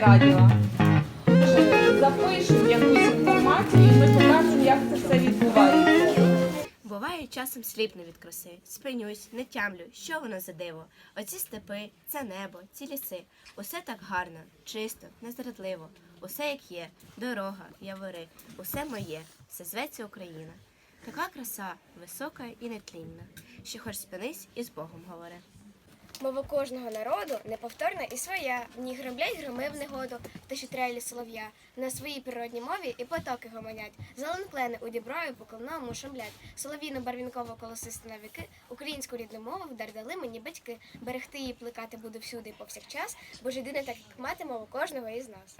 радіо. Е, Запишемо якусь інформацію і ми покажемо, як це все відбувається. Буває, часом сліпну від краси, спинюсь, не тямлю, що воно за диво. Оці степи, це небо, ці ліси. Усе так гарно, чисто, незрадливо. Усе як є, дорога, явори, усе моє, все зветься Україна. Така краса, висока і нетлінна, що хоч спинись і з Богом говори. Мова кожного народу неповторна і своя. В ній громлять громи в негоду, та що трелі солов'я. На своїй природній мові і потоки гомонять. Зеленклени у діброю по колному шумлять. Соловійно барвінково колосисти на віки. Українську рідну мову вдар дали мені батьки. Берегти її плекати буду всюди повсякчас, бо ж єдине так як мати мову кожного із нас.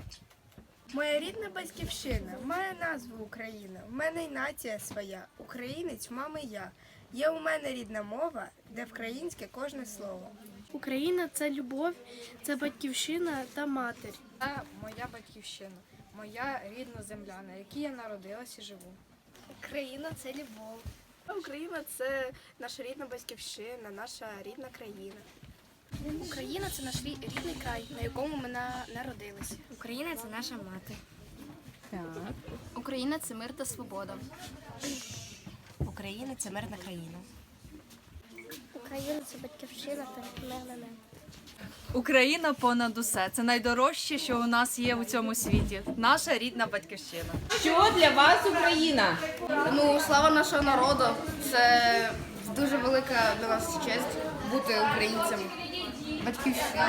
Моя рідна батьківщина має назву Україна. В мене й нація своя. Українець, мами я. Є у мене рідна мова, де вкраїнське кожне слово. Україна це любов, це батьківщина та матір. Це моя батьківщина, моя рідна земля, на якій я народилась і живу. Україна це любов. Україна це наша рідна батьківщина, наша рідна країна. Україна це наш рідний край, на якому ми на- народилися. Україна це наша мати. Україна це мир та свобода. Україна це мирна країна. Україна це батьківщина та мирне небо. Україна понад усе. Це найдорожче, що у нас є у цьому світі. Наша рідна батьківщина. Що для вас Україна? Ну, слава нашого народу. Це дуже велика для нас честь бути українцем. Батьківщина.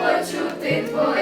почути твоє